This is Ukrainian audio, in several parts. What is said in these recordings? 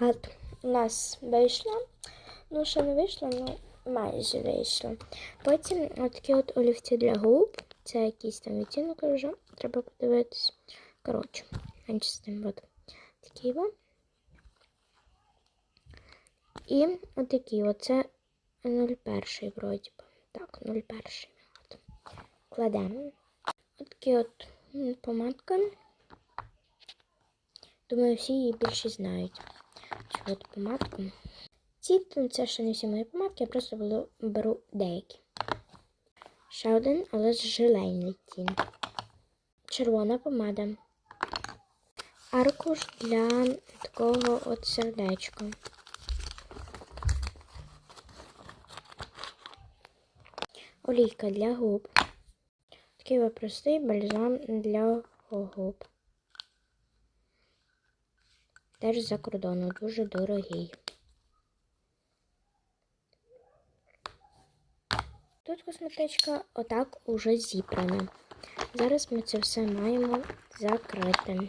От у нас вийшло. Ну, ще не вийшло, ну майже вийшло. Потім отакі от олівці для губ. Це якийсь там відтінок вже. Треба подивитись. Коротше, менше з тим от такі от. І отакі, оце 01 вроді би. Так, 01. От. Кладемо. Отакі от м, помадка. Думаю, всі її більше знають. От помадку. Ці ну, це ще не всі мої помадки, я просто беру, беру деякі. Ще один, але з желейний відтінок. Червона помада. Аркуш для такого от сердечка. Олійка для губ. Такий простий бальзам для губ. Теж за кордону, дуже дорогий. Тут косметичка отак уже зібрана. Зараз ми це все маємо закрити.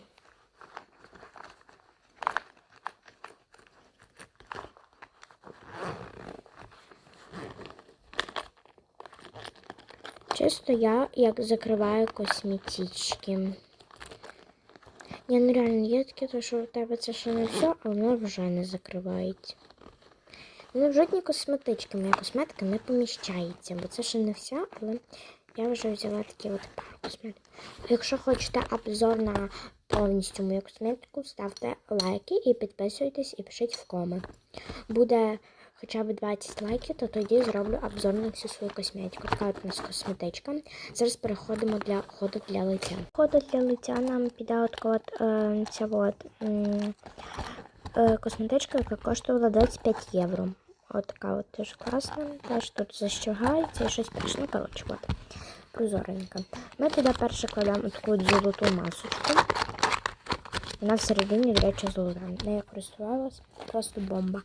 Чисто я як закриваю косметички. Ні, ну реально є таке, то що у тебе це ще не все, а воно вже не закривається. Ну, в жодній косметички моя косметика не поміщається, бо це ще не вся, але я вже взяла такі от пару косметик. Якщо хочете обзор на повністю мою косметику, ставте лайки і підписуйтесь і пишіть в коми. Буде хоча б 20 лайків, то тоді зроблю обзор на всю свою косметику. Така от у нас косметичка. Зараз переходимо для ходу для лиця. Ходу для лиця нам піде от, е, ця от, е, косметичка, яка коштувала 25 євро. От така от теж класна. Теж тут защигається і щось пішло. Ну, коротше, от. Прозоренька. Ми туди перше кладемо таку золоту масочку. Вона всередині, до речі, золота. Не користувалась, просто бомба.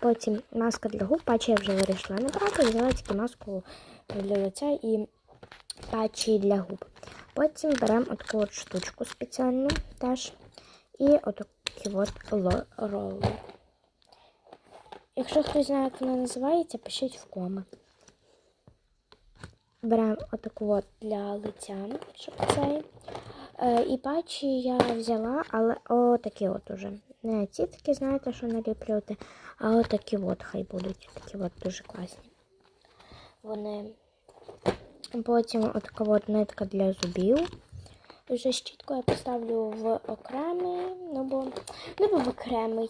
Потім маска для губ, патчі я вже вирішила набрати, взяла тільки маску для лиця і патчі для губ. Потім беремо таку от штучку спеціальну теж. І отакий от ло- Якщо хтось знає, як вона називається, пишіть в коми. Беремо отаку от для лиця, щоб цей. Е, і патчі я взяла, але отакі от уже. Не ці такі, знаєте, що наліплювати, а отакі от хай будуть. Такі от дуже класні. Вони. Потім отака от нитка для зубів. Вже щітку я поставлю в окремий, ну бо, ну бо в окремий.